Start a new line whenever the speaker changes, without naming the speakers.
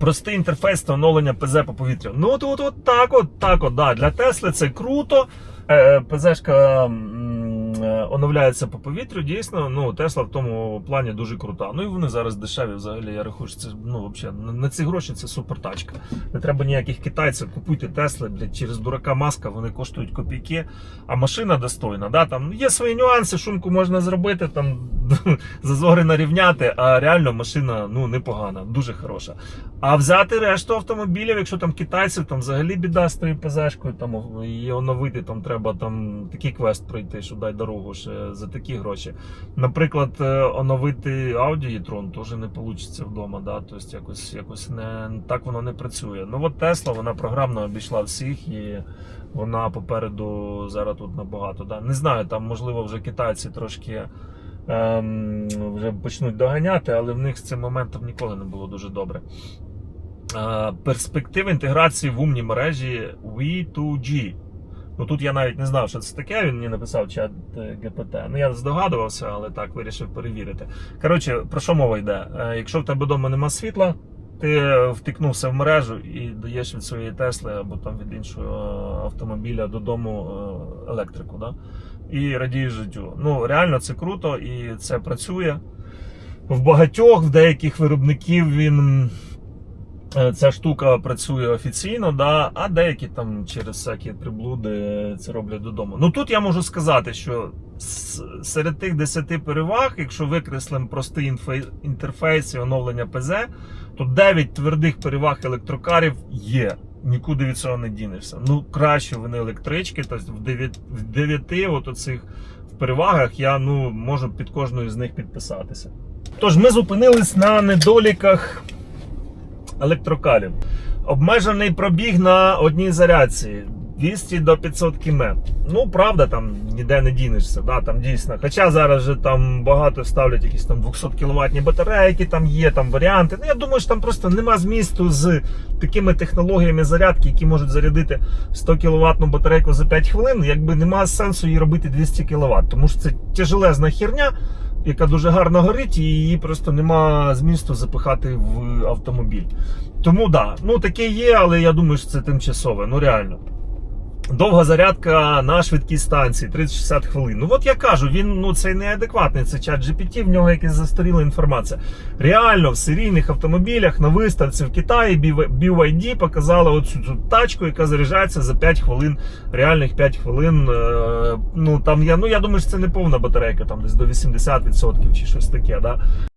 Простий інтерфейс та оновлення ПЗ по повітрю. Ну от, от, от так, от так, от, да. Для Тесли це круто. Е, ПЗшка м, е, оновляється по повітрю. Дійсно, ну Тесла в тому плані дуже крута. Ну і вони зараз дешеві. Взагалі, я рахую, що це ну взагалі на- ці гроші це супер тачка. Не треба ніяких китайців. Купуйте Тесли, блядь, через дурака маска, вони коштують копійки, а машина достойна. Да? Там є свої нюанси, шумку можна зробити, там зазори нарівняти, а реально машина ну непогана, дуже хороша. А взяти решту автомобілів, якщо там китайців, там взагалі біда з тою ПЗшкою, там її оновити, там треба там такий квест пройти, що дай дорогу ще за такі гроші. Наприклад, е, оновити Audi e-tron теж не вийде вдома, да? тобто якось, якось не так воно не працює. Ну от Тесла, вона програмно обійшла всіх і вона попереду зараз тут набагато. Да? Не знаю, там можливо вже китайці трошки. Ем, вже почнуть доганяти, але в них з цим моментом ніколи не було дуже добре. Е, перспективи інтеграції в умні мережі V2G. Ну тут я навіть не знав, що це таке. Він мені написав чат е, ГПТ. Ну я здогадувався, але так вирішив перевірити. Коротше, про що мова йде? Е, Якщо в тебе вдома нема світла, ти втикнувся в мережу і даєш від своєї Тесли або там від іншого автомобіля додому е, електрику. Да? І радієш життю. Ну реально це круто і це працює. В багатьох, в деяких виробників він ця штука працює офіційно, да, а деякі там через всякі приблуди це роблять додому. Ну тут я можу сказати, що серед тих 10 переваг, якщо викреслимо простий інтерфейс і оновлення ПЗ, то 9 твердих переваг електрокарів є. Нікуди від цього не дінешся. Ну, краще вони електрички, тобто в 9, в 9 от оцих в перевагах я ну, можу під кожною з них підписатися. Тож ми зупинились на недоліках електрокарів. Обмежений пробіг на одній зарядці 200 до 500 км. Ну, правда, там ніде не дінешся. Да, там дійсно. Хоча зараз же там багато ставлять якісь там 200 кВт батарейки, там є там варіанти. Ну, я думаю, що там просто нема змісту з такими технологіями зарядки, які можуть зарядити 100 кВт батарейку за 5 хвилин. Якби нема сенсу її робити 200 кВт, тому що це тяжелезна херня яка дуже гарно горить, і її просто нема змісту запихати в автомобіль. Тому да, ну таке є, але я думаю, що це тимчасове. Ну реально. Довга зарядка на швидкій станції 30-60 хвилин. Ну от я кажу, він ну цей неадекватний, це чат GPT, в нього якась застаріла інформація. Реально в серійних автомобілях на виставці в Китаї BYD показала оцю цю тачку, яка заряджається за 5 хвилин, реальних 5 хвилин. Е, Ну там я ну я думаю, що це не повна батарейка, там десь до 80% чи щось таке. Да?